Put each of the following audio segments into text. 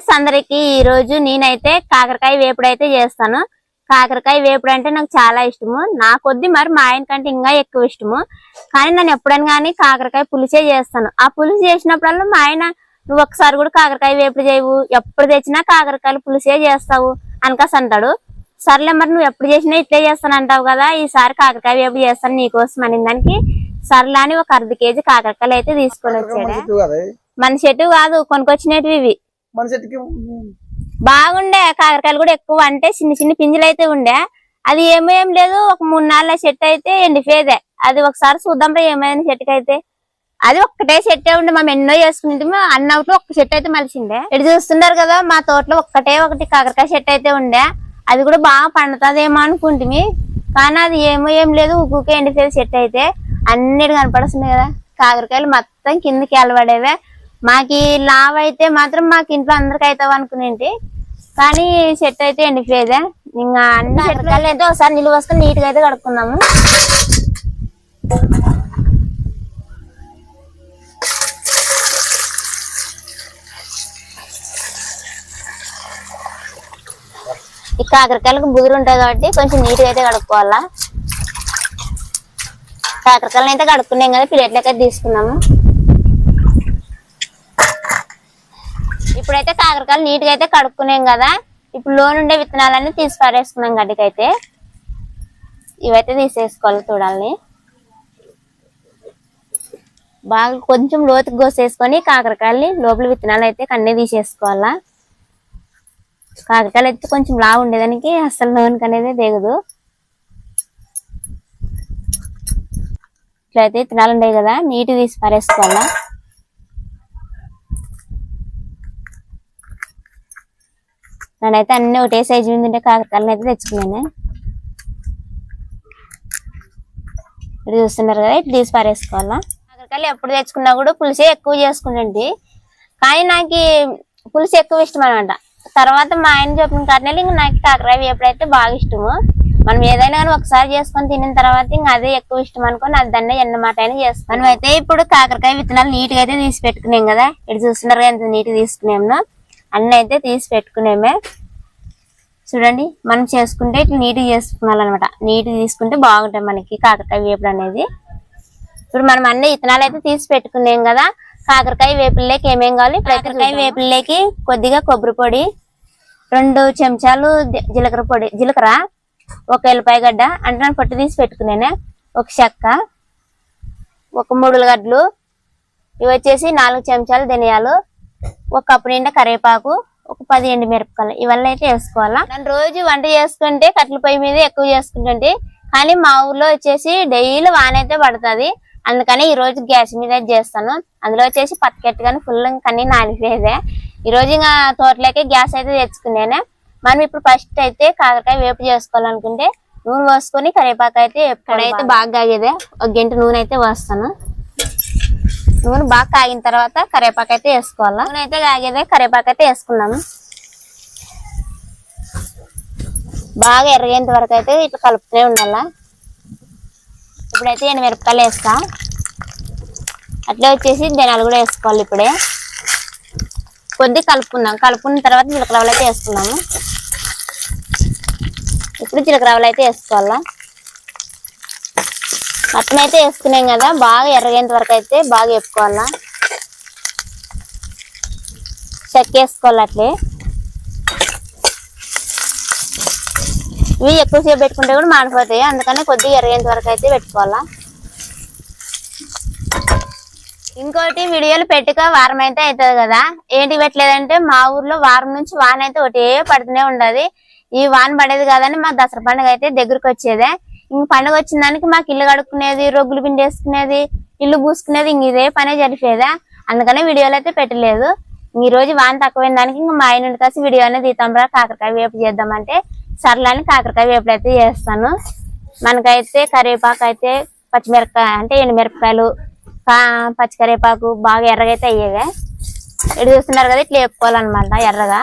Friends అందరికి ఈ రోజు నేనైతే కాకరకాయ వేపుడు అయితే చేస్తాను. కాకరకాయ వేపుడు అంటే నాకు చాలా ఇష్టము. నా కొద్ది మరి మా ఆయన కంటే ఇంకా ఎక్కువ ఇష్టము. కానీ నేను ఎప్పుడైనా కానీ కాకరకాయ పులిసే చేస్తాను. ఆ పులుసు చేసినప్పుడల్లా మా ఆయన నువ్వు ఒకసారి కూడా కాకరకాయ వేపుడు చేయవు. ఎప్పుడు తెచ్చినా కాకరకాయలు పులిసే చేస్తావు అనకాస్ అంటాడు. సర్లే మరి నువ్వు ఎప్పుడు చేసినా ఇట్లే చేస్తాను అంటావు కదా. ఈసారి కాకరకాయ వేపుడు చేస్తాను నీకోసం అని దానికి. సర్లే అని ఒక అర్ధ కేజీ కాకరకాయలు అయితే తీసుకొని వచ్చాడు. మన చెట్టు కాదు కొనుకొచ్చినవి ఇవి. మన చెట్టుకి బాగుండే కాకరకాయలు కూడా ఎక్కువ అంటే చిన్న చిన్న పింజలు అయితే ఉండే. అది ఏమో ఏం లేదు ఒక మూడు నాలుగు చెట్టు అయితే ఎండిపోయేదే. అది ఒకసారి చూద్దాం రా ఏమైంది చెట్టుకి అయితే. అది ఒక్కటే చెట్టే ఉండే మేము ఎన్నో చేసుకుంటే అన్నప్పుడు ఒక్క చెట్టు అయితే మలిచిండే. ఇటు చూస్తున్నారు కదా మా తోటలో ఒక్కటే ఒకటి కాకరకాయ చెట్టు అయితే ఉండే. అది కూడా బాగా పండుతుందేమో అనుకుంటుంది కానీ అది ఏమో ఏం లేదు ఉక్కుకే ఎండిపోయేది చెట్టు అయితే. అన్నిటి కనపడుతుంది కదా. కాకరకాయలు మొత్తం కిందకి ఎలబడేవే మాకి లావ్ అయితే మాత్రం మాకు ఇంట్లో అందరికి అవుతావు అనుకునేంటి. కానీ చెట్టు అయితే ఎండిపోయేదే. ఇంకా అన్ని చెట్లు అయితే ఒకసారి నిలువ వసుకొని నీట్గా అయితే కడుక్కుందాము. ఈ కాకరకాయలకు బుదురు ఉంటాయి కాబట్టి కొంచెం నీట్గా అయితే కడుక్కోవాలా. కాకరకాయలను అయితే కడుక్కున్నాం కదా ప్లేట్లకి తీసుకున్నాము. ఇప్పుడైతే కాకరకాయలు నీట్గా అయితే కడుక్కున్నాం కదా. ఇప్పుడు లోన్ ఉండే విత్తనాలన్నీ తీసి పారేసుకున్నాం ఇవైతే తీసేసుకోవాలి చూడాలని. బాగా కొంచెం లోతుకు కోసేసుకొని కాకరకాయలని లోపల విత్తనాలు అయితే కన్నే తీసేసుకోవాలా. కాకరకాయలు అయితే కొంచెం లా ఉండేదానికి అసలు లోనికి అనేది దిగదు. ఇట్లయితే విత్తనాలు ఉండేవి కదా నీటి తీసి పారేసుకోవాలా నేనైతే అన్ని ఒకటే సైజు మీద ఉండే కాకరకాయలను అయితే తెచ్చుకున్నాను. ఇక్కడ చూస్తున్నారు కదా ఇటు తీసి పారేసుకోవాలా? కాకరకాయలు ఎప్పుడు తెచ్చుకున్నా కూడా పులుసే ఎక్కువ చేసుకుంటుంది కానీ నాకు పులుసు ఎక్కువ ఇష్టం అనమాట తర్వాత మా ఆయన చెప్పిన కారణాలు ఇంకా నాకు కాకరకాయ వేపుడైతే బాగా ఇష్టము. మనం ఏదైనా కానీ ఒకసారి చేసుకొని తినిన తర్వాత ఇంకా అదే ఎక్కువ ఇష్టం అనుకోని అది దాన్ని ఎన్నమాట అయినా చేసుకున్నాం మనం అయితే ఇప్పుడు కాకరకాయ విత్తనాలు నీట్గా అయితే తీసి పెట్టుకున్నాం కదా. ఇటు చూస్తున్నారు ఎంత నీట్ తీసుకున్నాము. అన్ని అయితే తీసి పెట్టుకునేమే. చూడండి మనం చేసుకుంటే ఇట్లా నీట్గా చేసుకోవాలన్నమాట నీట్గా తీసుకుంటే బాగుంటాయి మనకి కాకరకాయ వేపుడు అనేది. ఇప్పుడు మనం అన్ని ఇత్తనాలు అయితే తీసి పెట్టుకున్నాం కదా కాకరకాయ వేపుల్లోకి ఏమేం కావాలి? కాకరకాయ వేపుల్లోకి కొద్దిగా కొబ్బరి పొడి రెండు చెంచాలు జీలకర్ర పొడి జీలకర్ర ఒక ఎల్లిపాయ గడ్డ అంటే నేను పొట్టు తీసి పెట్టుకున్నాను ఒక చెక్క ఒక మూడు గడ్డలు ఇవి వచ్చేసి నాలుగు చెంచాలు ధనియాలు ఒక కప్పు నిండా కరివేపాకు ఒక పది ఎండు మిరపకాయలు. ఇవన్నీ అయితే వేసుకోవాలా? నేను రోజు వంట చేసుకుంటే కట్టెల పొయ్యి మీద ఎక్కువ చేసుకుంటుంటే కానీ మా ఊర్లో వచ్చేసి డైలీ వాన అయితే పడుతుంది. అందుకని ఈ రోజు గ్యాస్ మీద అయితే చేస్తాను. అందులో వచ్చేసి పత్తికెట్టు కానీ ఫుల్ కానీ నానిపోయేదే. ఈ రోజు ఇంకా తోటలోకి గ్యాస్ అయితే తెచ్చుకున్నాను. మనం ఇప్పుడు ఫస్ట్ అయితే కాకరకాయ వేపు చేసుకోవాలనుకుంటే నూనె పోసుకొని కరివేపాకు అయితే ఎప్పుడైతే బాగా కాగేదే ఒక గంట నూనె అయితే పోస్తాను. నూనె బాగా కాగిన తర్వాత కరివేపాకు అయితే వేసుకోవాలా. నూనె అయితే కాగేదే కరివేపాకు అయితే వేసుకున్నాము బాగా ఎరగేంత వరకు అయితే ఇట్లా కలుపుతూనే ఉండాలా. ఇప్పుడైతే మిరపకాయలు వేస్తా. అట్లే వచ్చేసి ధనాలు కూడా వేసుకోవాలి ఇప్పుడే. కొద్ది కలుపుకుందాం. కలుపుకున్న తర్వాత జీలకర్రలు అయితే వేసుకున్నాము ఇప్పుడు జీలకర్రలు అయితే వేసుకోవాలా. మొత్తం అయితే వేసుకున్నాం కదా బాగా ఎర్రగేంత వరకు అయితే బాగా వేపుకోవాలా. చెక్క వేసుకోవాలి అట్లే. ఇవి ఎక్కువసేపు పెట్టుకుంటే కూడా మాడిపోతాయి అందుకని కొద్దిగా ఎర్రగేంత వరకు అయితే పెట్టుకోవాలా. ఇంకోటి వీడియోలు పెట్టుక వారం అయితే అవుతుంది కదా. ఏంటి పెట్టలేదంటే మా ఊర్లో వారం నుంచి వాన అయితే ఒకటే పడుతూనే ఉండదు. ఈ వాన పడేది కాదని మా దసరా పండుగ అయితే దగ్గరకు వచ్చేదే. పండుగ వచ్చిన దానికి మాకు ఇల్లు కడుక్కునేది రొగ్గులు పిండేసుకునేది ఇల్లు పూసుకునేది ఇంక ఇదే పనే జరిపేదా? అందుకనే వీడియోలు అయితే పెట్టలేదు. ఈ రోజు వాన తక్కువైన దానికి ఇంకా మా ఆయన కాసి వీడియో అనేది తీతాం రా కాకరకాయ వేపు చేద్దామంటే సర్లని కాకరకాయ వేపుడు అయితే చేస్తాను. మనకైతే కరివేపాకు అయితే పచ్చిమిరపకాయ అంటే ఎండుమిరపకాయలు పచ్చికరివేపాకు బాగా ఎర్రగా అయితే అయ్యేవే. ఇటు చూస్తున్నారు కదా ఇట్లా వేపుకోవాలన్నమాట ఎర్రగా.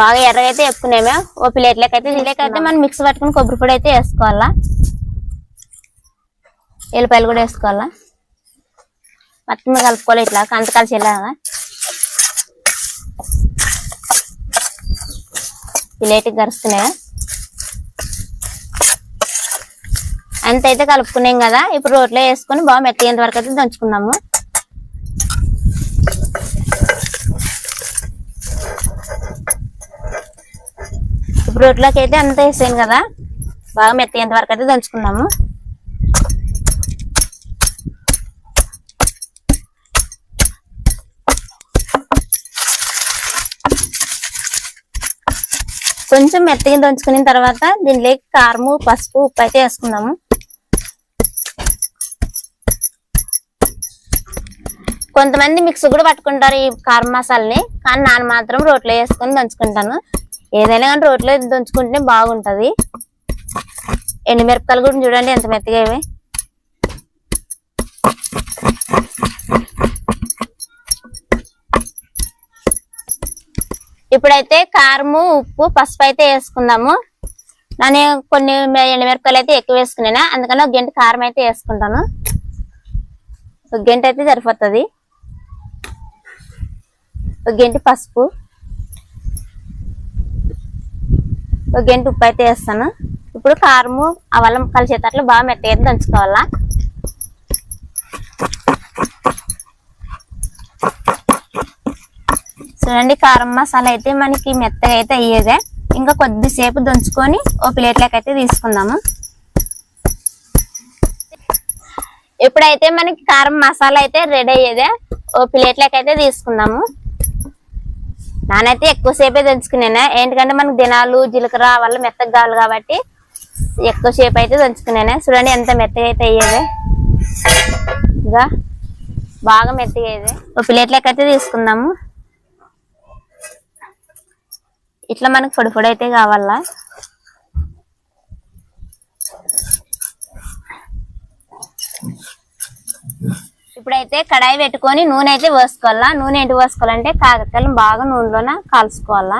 బాగా ఎర్రగైతే అయితే చెప్పుకునేమే ఓ ప్లేట్లకి అయితే దీనిలోకైతే మనం మిక్స్ పట్టుకుని కొబ్బరి పొడి అయితే వేసుకోవాలా? ఎల్లిపాయలు కూడా వేసుకోవాలా? మొత్తం కలుపుకోవాలి ఇట్లా. కంత కలిసి వెళ్ళాలా? ప్లేట్ గరుస్తున్నాయా అంత అయితే కలుపుకున్నాం కదా. ఇప్పుడు రోట్లో వేసుకుని బాగా మెత్తగేంత వరకు అయితే దంచుకున్నాము రోట్లోకి అయితే అంత వేసాను కదా. బాగా మెత్తగేంత వరకు అయితే దంచుకున్నాము కొంచెం మెత్తగా దంచుకున్న తర్వాత దీనిలోకి కారము పసుపు ఉప్పు అయితే వేసుకుందాము. కొంతమంది మిక్స్ కూడా పట్టుకుంటారు ఈ కారం మసాలని కానీ నాన్న మాత్రం రోట్లో వేసుకొని దంచుకుంటాను. ఏదైనా కానీ రోట్లో దంచుకుంటే బాగుంటుంది. ఎండుమిరపకాయలు కూడా చూడండి ఎంత మెత్తగా ఇవి. ఇప్పుడైతే కారము ఉప్పు పసుపు అయితే వేసుకుందాము. నేను కొన్ని ఎండుమిరపకాయలు అయితే ఎక్కువ వేసుకున్నాను అందుకని ఒక గంట కారం అయితే వేసుకుంటాను. ఒక గంట అయితే సరిపోతుంది. ఒక గంట పసుపు. ఒక గంట ఉప్పు అయితే వేస్తాను. ఇప్పుడు కారము అవలం కలిసేటట్లు బాగా మెత్తగా అయితే దంచుకోవాలా. చూడండి కారం మసాలా అయితే మనకి మెత్తగా అయితే అయ్యేదే. ఇంకా కొద్దిసేపు దంచుకొని ఓ ప్లేట్లోకి అయితే తీసుకుందాము. ఇప్పుడైతే మనకి కారం మసాలా అయితే రెడీ అయ్యేదే. ఓ ప్లేట్లోకి అయితే తీసుకుందాము. నానైతే ఎక్కువసేపే దంచుకున్నాను ఏంటంటే మనకి దినాలు జీలకర్ర వల్ల మెత్తగా కావాలి కాబట్టి ఎక్కువసేపు అయితే దంచుకున్నాను చూడండి ఎంత మెత్తగా అయితే అయ్యేది. ఇంకా బాగా మెత్తగా అయ్యేది. ఓ ప్లేట్లోకి అయితే తీసుకుందాము. ఇట్లా మనకు పొడి పొడి అయితే కావాలా? ఇప్పుడైతే కడాయి పెట్టుకొని నూనె అయితే పోసుకోవాలా? నూనె ఏంటి పోసుకోవాలంటే కాకరకాయలు బాగా నూనెలోన కాల్చుకోవాలా?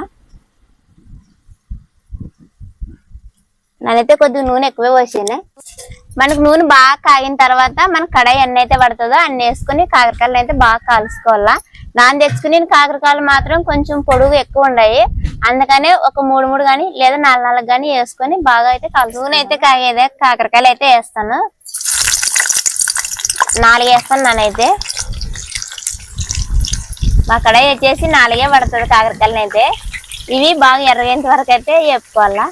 నేనైతే కొద్దిగా నూనె ఎక్కువే పోసాను. మనకు నూనె బాగా కాగిన తర్వాత మన కడాయి ఎన్ని అయితే పడుతుందో అన్ని వేసుకుని కాకరకాయలు అయితే బాగా కాల్చుకోవాలా? నాన్న తెచ్చుకుని కాకరకాయలు మాత్రం కొంచెం పొడుగు ఎక్కువ ఉన్నాయి అందుకనే ఒక మూడు మూడు కానీ లేదా నాలుగు నాలుగు కానీ వేసుకొని బాగా అయితే కాల్చు నూనె అయితే కాగేదే కాకరకాయలు అయితే వేస్తాను. నాలుగు వేస్తాను నానైతే మా కడాయి వచ్చేసి నాలుగే పడుతుంది కాకరకాయలు అయితే. ఇవి బాగా ఎర్రగేంత వరకు అయితే చెప్పుకోవాలా.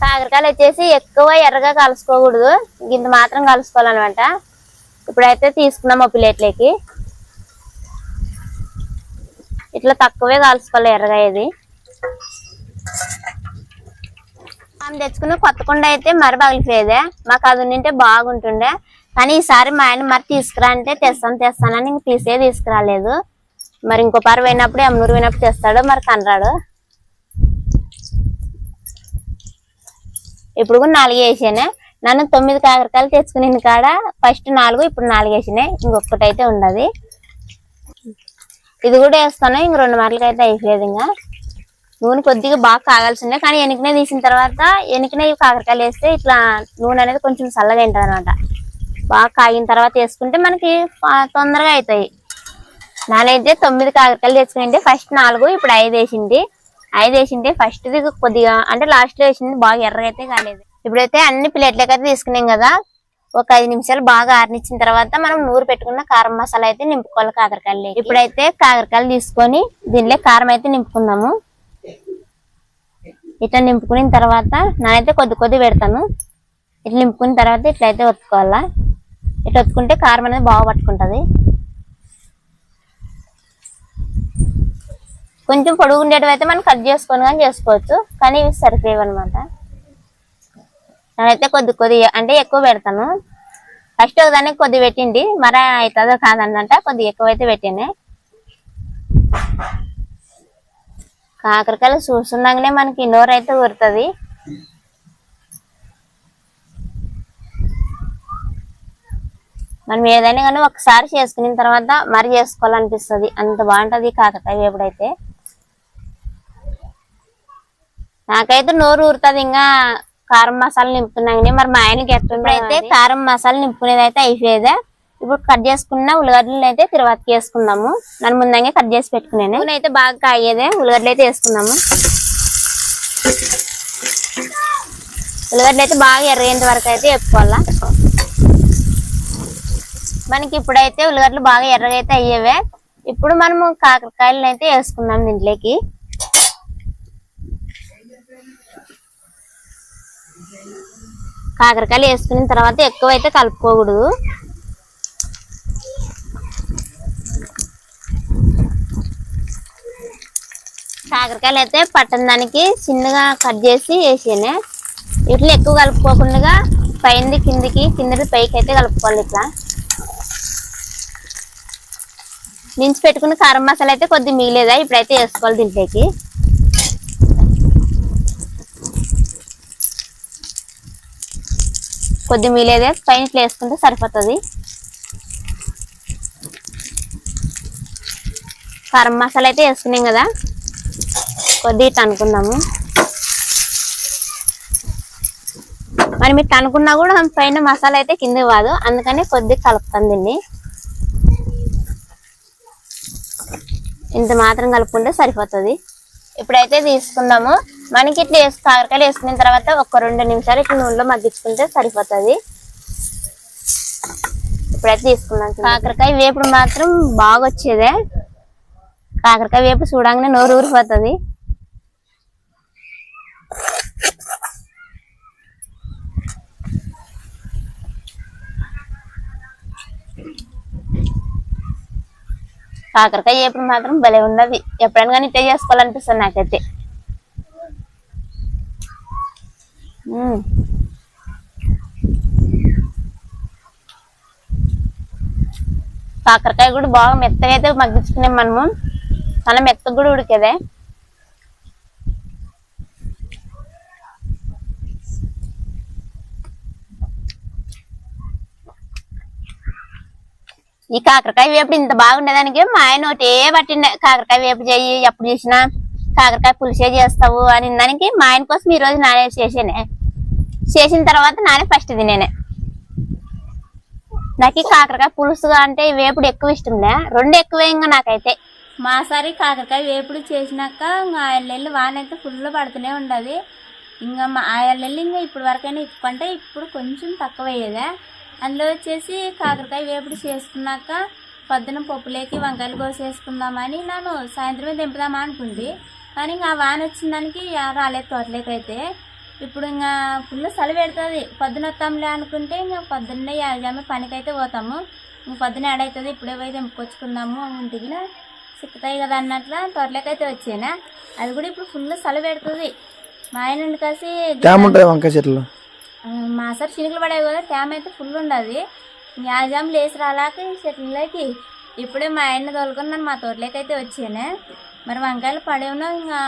కాకరకాయలు వచ్చేసి ఎక్కువ ఎర్రగా కలుసుకోకూడదు. ఇంత మాత్రం కలుసుకోవాలన్నమాట. ఇప్పుడైతే తీసుకున్నాం ఆ ప్లేట్లోకి. ఇట్లా తక్కువే కలుసుకోవాలి ఎర్రగా ఇది మనం తెచ్చుకున్న కొత్త కుండ అయితే మరి పగిలిపోయేదే. మాకు అది ఉంటే బాగుంటుండే. కానీ ఈసారి మా ఆయన మరి తీసుకురా అంటే తెస్తాను తెస్తానని ఇంక తీసే తీసుకురాలేదు. మరి ఇంకో పారు పోయినప్పుడు ఎమ్మూరు పోయినప్పుడు తెస్తాడు మరి కనరాడు. ఇప్పుడు కూడా నాలుగు వేసానే. నన్ను తొమ్మిది కాకరకాయలు తెచ్చుకునేది కాడ ఫస్ట్ నాలుగు ఇప్పుడు నాలుగు వేసినాయి. ఇంకొకటి అయితే ఉండదు. ఇది కూడా వేస్తాను ఇంక రెండు మార్లకైతే అయిపోయేది ఇంకా. నూనె కొద్దిగా బాగా కాగాల్సిందే. కానీ ఎనికనే తీసిన తర్వాత ఎనికనే కాకరకాయలు వేస్తే ఇట్లా నూనె అనేది కొంచెం చల్లగా ఉంటుంది అనమాట బాగా కాగిన తర్వాత వేసుకుంటే మనకి తొందరగా అవుతాయి నానైతే తొమ్మిది కాకరకాయలు తెచ్చుకుంటే ఫస్ట్ నాలుగు ఇప్పుడు ఐదు వేసింది. ఐదు వేసింది. ఫస్ట్ది కొద్దిగా అంటే లాస్ట్లో వేసింది. బాగా ఎర్రగా అయితే కాలేదు. ఇప్పుడైతే అన్ని ప్లేట్లకైతే అయితే తీసుకున్నాం కదా. ఒక ఐదు నిమిషాలు బాగా ఆరనిచ్చిన తర్వాత మనం నూరు పెట్టుకున్న కారం మసాలా అయితే నింపుకోవాలి కాకరకాయలు ఇప్పుడైతే కాకరకాయలు తీసుకొని దీనిలో కారం అయితే నింపుకుందాము. ఇట్లా నింపుకున్న తర్వాత నేనైతే కొద్ది కొద్ది పెడతాను. ఇట్లా నింపుకున్న తర్వాత ఇట్లయితే ఒత్తుకోవాలా. ఇట్లా ఒత్తుకుంటే కారం అనేది బాగా పట్టుకుంటుంది. కొంచెం పొడుగు ఉండేటివి అయితే మనం కట్ చేసుకొని కానీ చేసుకోవచ్చు. కానీ ఇవి సరిపోయేవి అనమాట నేనైతే కొద్ది కొద్ది అంటే ఎక్కువ పెడతాను. ఫస్ట్ ఒకదానికి కొద్ది పెట్టింది. మరి అవుతుందో కాదన్నట కొద్దిగా ఎక్కువ అయితే కాకరకాయలు చూస్తుండగానే మనకి నోరు అయితే ఊరుతుంది. మనం ఏదైనా కానీ ఒకసారి చేసుకున్న తర్వాత మరి చేసుకోవాలనిపిస్తుంది. అంత బాగుంటది కాకరకాయ వేపుడైతే. నాకైతే నోరు ఊరుతుంది ఇంకా కారం మసాలా నింపుకున్నాగానే మరి మా ఆయనకి ఎట్లుండైతే కారం మసాలా నింపుకునేది అయితే అయిపోయేదే. ఇప్పుడు కట్ చేసుకున్న ఉల్లిగడ్డలు అయితే తిరువాతకి వేసుకుందాము. నన్ను ముందంగా కట్ చేసి పెట్టుకున్నాను. నేను అయితే బాగా కాగేదే ఉల్లిగడ్డలు అయితే వేసుకుందాము. ఉల్లిగడ్డలు అయితే బాగా ఎర్రగేంత వరకు అయితే వేపుకోవాలా. మనకి ఇప్పుడైతే ఉల్లిగడ్డలు బాగా ఎర్రగా అయితే అయ్యేవే. ఇప్పుడు మనము కాకరకాయలను అయితే వేసుకుందాం దీంట్లోకి. కాకరకాయలు వేసుకున్న తర్వాత ఎక్కువ అయితే కలుపుకోకూడదు. కాకరకాయలు అయితే పట్టణ దానికి చిన్నగా కట్ చేసి వేసాను. ఇట్లా ఎక్కువ కలుపుకోకుండా పైంది కిందికి కిందకి పైకి అయితే కలుపుకోవాలి ఇట్లా. మించి పెట్టుకున్న కారం మసాలా అయితే కొద్ది మిగిలేదా? ఇప్పుడైతే వేసుకోవాలి దీంట్లోకి. కొద్ది మిగిలేదే పైన ఇట్లా వేసుకుంటే సరిపోతుంది. కారం మసాలా అయితే వేసుకున్నాం కదా. కొద్ది ఇట్లా మరి మీరు అనుకున్నా కూడా పైన మసాలా అయితే కింద కాదు అందుకని కొద్దిగా కలుపుతాను దీన్ని. ఇంత మాత్రం కలుపుకుంటే సరిపోతుంది. ఇప్పుడైతే తీసుకుందాము మనకి ఇట్లా వేసి కాకరకాయలు వేసుకున్న తర్వాత ఒక రెండు నిమిషాలు ఇట్లా నూనెలో మగ్గించుకుంటే సరిపోతుంది. ఇప్పుడైతే తీసుకున్నాం. కాకరకాయ వేపుడు మాత్రం బాగా వచ్చేదే కాకరకాయ వేపు చూడంగానే నోరు ఊరిపోతుంది. కాకరకాయ వేపుడు మాత్రం భలే ఉన్నది. ఎప్పుడైనా కానీ ఇట్టే చేసుకోవాలనిపిస్తుంది నాకైతే కాకరకాయ కూడా బాగా మెత్తగా అయితే మగ్గించుకున్నాం మనము. చాలా మెత్తగా కూడా ఉడికేదే. ఈ కాకరకాయ వేపుడు ఇంత బాగుండేదానికి మా ఆయన ఒకటే పట్టిండే. కాకరకాయ వేపు చేయి ఎప్పుడు చూసినా కాకరకాయ పులిసే చేస్తావు అని దానికి మా ఆయన కోసం ఈ రోజు నానే చేసేనే. చేసిన తర్వాత నానే ఫస్ట్ తినేనే. నాకు ఈ కాకరకాయ పులుసుగా అంటే ఈ వేపుడు ఎక్కువ ఇష్టంలే రెండు ఎక్కువ నాకైతే. మాసారి కాకరకాయ వేపుడు చేసినాక ఇంకా ఆయన నెల్లి వాన అయితే ఫుల్ పడుతూనే ఉండదు. ఇంకా మా ఆయన నెల్లి ఇంకా ఇప్పుడు వరకైనా ఇప్పుకుంటే ఇప్పుడు కొంచెం తక్కువ అయ్యేదా అందులో వచ్చేసి కాకరకాయ వేపుడు చేసుకున్నాక పొద్దున పప్పులేకి వంకాయలు కోసేసుకుందామని నేను సాయంత్రమే దింపుదామా అనుకుంది. కానీ ఇంకా ఆ వాన వచ్చిన దానికి రాలేదు తోటలేకైతే. ఇప్పుడు ఇంకా ఫుల్ చలి పెడుతుంది. పొద్దున వస్తాంలే అనుకుంటే ఇంకా పొద్దున్నే యాజామే పనికైతే పోతాము. ఇంక పొద్దున ఏడవుతుంది ఇప్పుడే పోయి దింపుకొచ్చుకుందాము ఇంటికి సిక్కుతాయి కదా అన్నట్ల తోటలోకైతే వచ్చానా? అది కూడా ఇప్పుడు ఫుల్ చలి పెడుతుంది. మా ఆయన కలిసి తేమ ఉంటుంది వంకాయ చెట్లు మా సార్ చినుకులు పడేవి కదా తేమ అయితే ఫుల్ ఉండదు. యాజాం లేచి రాలాక ఈ చెట్లలోకి ఇప్పుడే మా ఆయన తోలుకొని నన్ను మా తోటలోకి అయితే వచ్చాను? మరి వంకాయలు పడేవును ఇంకా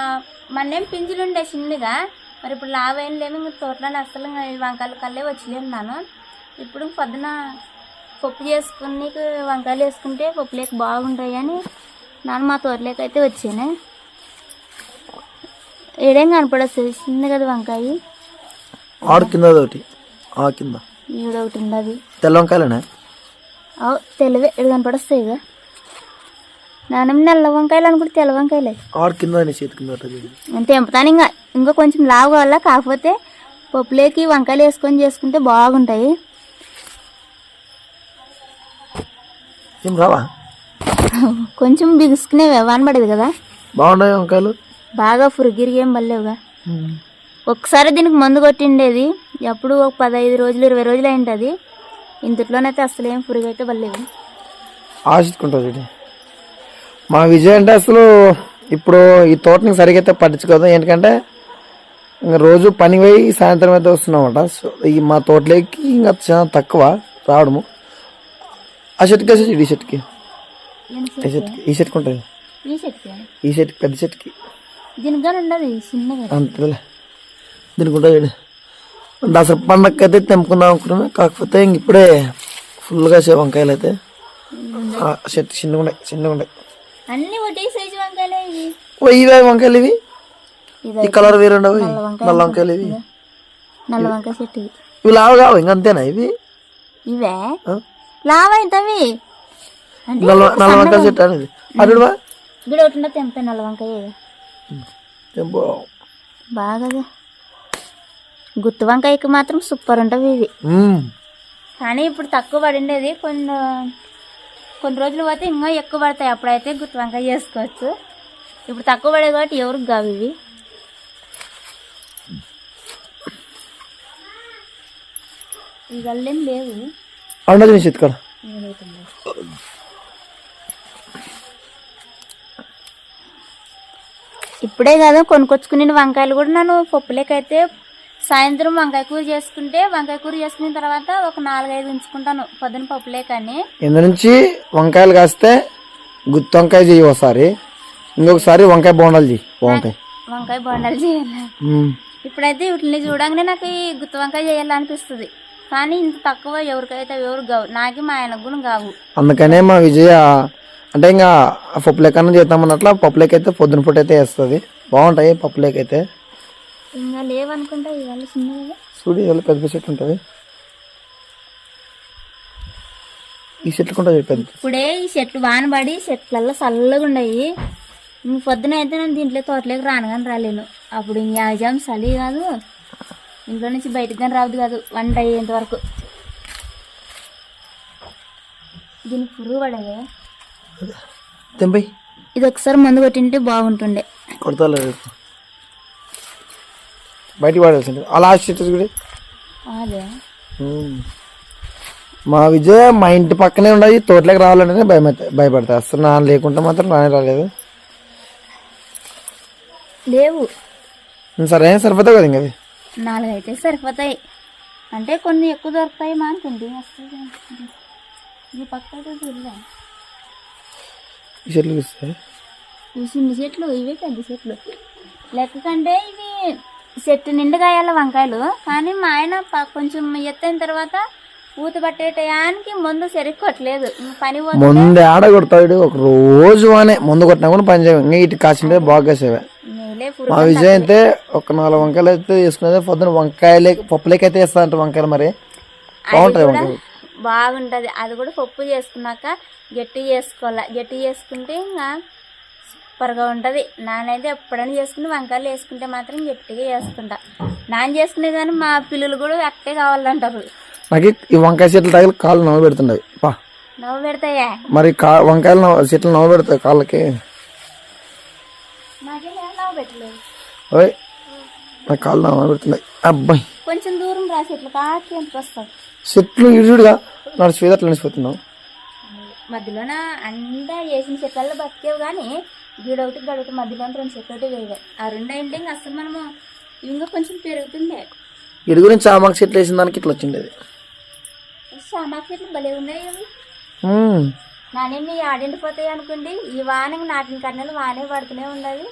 మన్నేం పింజులు ఉండే చిన్నగా. మరి ఇప్పుడు లావైన లేము ఇంకా తోటలోనే అసలు వంకాయలు కల్లే వచ్చిలేన్నాను ఇప్పుడు పొద్దున పప్పు చేసుకుని వంకాయలు వేసుకుంటే పప్పులేక బాగుంటాయి అని నాన్న మా తోటలోకి అయితే వచ్చాను. ఏడేం కనపడస్తుంది చిన్న కదా వంకాయ. ఆడు కింద ఒకటి ఆ కింద. ఈడ ఒకటి ఉండదు తెల్ల వంకాయలేనా? తెలివే ఇక్కడ కనపడస్తాయి ఇక నాన్నమ్మ నల్ల వంకాయలు అనుకుంటే తెల్ల వంకాయలే. ఆడు కింద చేతి కింద. నేను తెంపుతాను ఇంకా ఇంకా కొంచెం లావు కావాలా? కాకపోతే పప్పులోకి వంకాయలు వేసుకొని చేసుకుంటే బాగుంటాయి. ఏం రావా? కొంచెం బిగుసుకునేవే వాన పడేది కదా. బాగున్నాయి వంకాయలు? బాగా ఏం పడలేవుగా ఒకసారి దీనికి మందు కొట్టిండేది. ఎప్పుడు ఒక పదహైదు రోజులు ఇరవై రోజులు అయింటది ఇంతట్లోనైతే అసలు ఏం పురుగు అయితే పడలేదు. ఆశించుకుంటావు చూడు. మా విజయ్ అంటే అసలు ఇప్పుడు ఈ తోటని సరిగ్గా అయితే పట్టించుకోదు. ఎందుకంటే ఇంకా రోజు పని పోయి సాయంత్రం అయితే వస్తున్నామట. సో ఈ మా తోటలోకి ఇంకా చాలా తక్కువ రావడము. ఆ చెట్టుకి చెట్టుకి ఈ చెట్టుకి ఈ చెట్టుకి ఉంటుంది. ఈ చెట్టు ఈ చెట్టుకి పెద్ద కానీ ఉండదు చిన్నగా. అంతేలే. దీనికి ఉంటుంది దసరా పండగకి అయితే తెంపుకుందాం అనుకున్నాను. కాకపోతే ఇంక ఇప్పుడే ఫుల్గా చే వంకాయలు అయితే చెట్టు చిన్నగా ఉన్నాయి చిన్నగా ఉన్నాయి అన్ని ఒకటే సైజు వంకాయలే ఇవి. ఇవే వంకాయలు ఇవి? ఈ కలర్ వేరే ఉండవు నల్ల వంకాయ నల్ల వంకాయలు ఇవి. నల్ల వంకాయ చెట్టు ఇవి. లావు కావు ఇంక అంతేనా ఇవి? ఇవే? లావైతవి నల్ల నల్ల వంకాయ చెట్టు అనేది. ఒకటి తెంపే నల్ల వంకాయ తెంపు. బాగా గుత్తి వంకాయకి మాత్రం సూపర్ ఉంటుంది ఇవి మ్మ్. కానీ ఇప్పుడు తక్కువ పడిండేది. కొన్ని కొన్ని రోజులు పోతే ఇంకా ఎక్కువ పడతాయి. అప్పుడైతే గుత్తి వంకాయ చేసుకోవచ్చు. ఇప్పుడు తక్కువ పడేది కాబట్టి ఎవరికి కావు ఇవి. ఈ గల్లేం లేవు. ఉండదు ఇప్పుడే కాదు కొనుక్కొచ్చుకునే వంకాయలు కూడా నన్ను పప్పులేకైతే సాయంత్రం వంకాయ కూర చేసుకుంటే వంకాయ కూర చేసుకున్న తర్వాత ఒక నాలుగైదు ఉంచుకుంటాను పొద్దున పప్పులేకని ఇందు నుంచి వంకాయలు కాస్తే గుత్తి వంకాయ చెయ్యి ఒకసారి ఇంకొకసారి వంకాయ బోండాలు చెయ్యి బాగుంటాయి. వంకాయ బొండాలు చేయాలి. ఇప్పుడైతే వీటిని చూడంగానే నాకు ఈ గుత్తి వంకాయ చేయాలనిపిస్తుంది. కానీ ఇంత తక్కువ ఎవరికైతే ఎవరు కావు నాకి మా ఆయనకు కూడా కావు అందుకనే మా విజయ అంటే ఇంకా పప్పు లెక్కన చేద్దామన్నట్ల పప్పు లెక్క అయితే పొద్దున పూట అయితే వేస్తుంది. బాగుంటాయి పప్పు లెక్క అయితే ఇంకా లేవనుకుంటా ఇవాళ చూడు ఇవాళ పెద్ద పెద్ద చెట్టు ఉంటుంది ఈ చెట్లు పెద్ద. ఇప్పుడే ఈ చెట్లు వానబడి చెట్లల్లో చల్లగా ఉన్నాయి. పొద్దున అయితే నేను దీంట్లో తోటలోకి రాను కానీ రాలేను. అప్పుడు ఇంక యాజాం చలి కాదు. ఇంట్లో నుంచి బయటకు కానీ రావద్దు కాదు. వంట అయ్యేంత వరకు. దీనికి పురుగు పడదే. తెంపై. ఇది ఒకసారి మందు కొట్టింటే బాగుంటుండే. కొడతా రేపు. బయటికి పడాల్సింది అలా అదే. ఉమ్. మా విజయ మా ఇంటి పక్కనే ఉండదు తోటలోకి రావాలంటేనే భయం భయపడతా. అసలు నా లేకుంటే మాత్రం రానే రాలేదు. లేవు. సరే సరిపోతావు కదా ఇంకా అది నాలుగైతే సరిపోతాయి. అంటే కొన్ని ఎక్కువ దొరుకుతాయి మా అనుకుంటే ఈ పక్క చెట్లు చూస్తే ఇవి చిన్న చెట్లు ఇవే పెద్ద చెట్లు. లెక్క కంటే ఇవి చెట్టు నిండు కాయాల వంకాయలు. కానీ మా ఆయన కొంచెం ఎత్తైన తర్వాత ఊత పట్టే టయానికి ముందు సరిగ్గా కొట్టలేదు. పని ముందు ఆడ కొడతాడు ఒక రోజు అనే ముందు కొట్టినా కూడా పని ఇంకా ఇటు కాసింటే బాగా మా విజయ్ అయితే ఒక నాలుగు వంకాయలు అయితే తీసుకునేది పొద్దున వంకాయలే పప్పులకైతే వేస్తా వంకాయలు మరి. బాగుంటాయి వంకాయలు. బాగుంటది. అది కూడా పప్పు చేసుకున్నాక గట్టి చేసుకోవాలి. గట్టి చేసుకుంటే ఇంకా సూపర్గా ఉంటుంది. నానైతే ఎప్పుడైనా చేసుకుని వంకాయలు వేసుకుంటే మాత్రం గట్టిగా చేసుకుంటా. నాన్న చేసుకునే కానీ మా పిల్లలు కూడా అట్టే కావాలంటారు. నాకు ఈ వంకాయ చెట్లు తగిలి కాళ్ళు నవ్వు పెడుతుండవి పా. నవ్వు పెడతాయా? మరి కా వంకాయలు నవ్వు చెట్లు నవ్వు పెడతాయి కాళ్ళకి. ఓయ్ నా కాళ్ళు నవ్వు పెడుతున్నాయి. అబ్బాయి కొంచెం దూరం రా చెట్లు. కాకి ఎంత వస్తావు? చెట్లు ఇడుగా నడిచిపోయి అట్లా నడిచిపోతున్నావు మధ్యలోన అంతా వేసిన చెట్లలో బతికేవు కానీ గీడొకటి గడొకటి మధ్యలో రెండు చెట్లు వేయగా ఆ రెండు అయింటే ఇంకా అసలు మనము ఇంకా కొంచెం పెరుగుతుండే. ఇడు గురించి చామాకు చెట్లు వేసిన దానికి ఇట్లా వచ్చిండేది. సామాకు చెట్లు భలే ఉన్నాయి. నానేమి ఆడిండిపోతాయి అనుకోండి ఈ వాన నాటిన కన్నెలు వానే పడుతూనే ఉండదు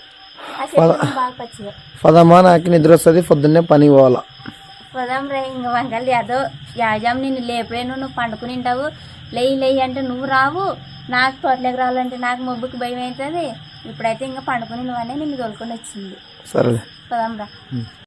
ఆ చెట్లు బాగా పచ్చిగా పదమ్మా నాకు నిద్ర వస్తుంది పొద్దున్నే పనికి పోవాలా. పోదాం రే ఇంక వంకలు యాదో యాజాం నిన్ను లేపలేను నువ్వు పండుకుని ఉంటావు లేయి లేయి అంటే నువ్వు రావు. నాకు తోటలోకి రావాలంటే నాకు మబ్బుకి భయం అవుతుంది. ఇప్పుడైతే ఇంకా పండుకుని నువ్వనే నిన్ను తోలుకొని వచ్చింది. సరేలే. పోదాం రా.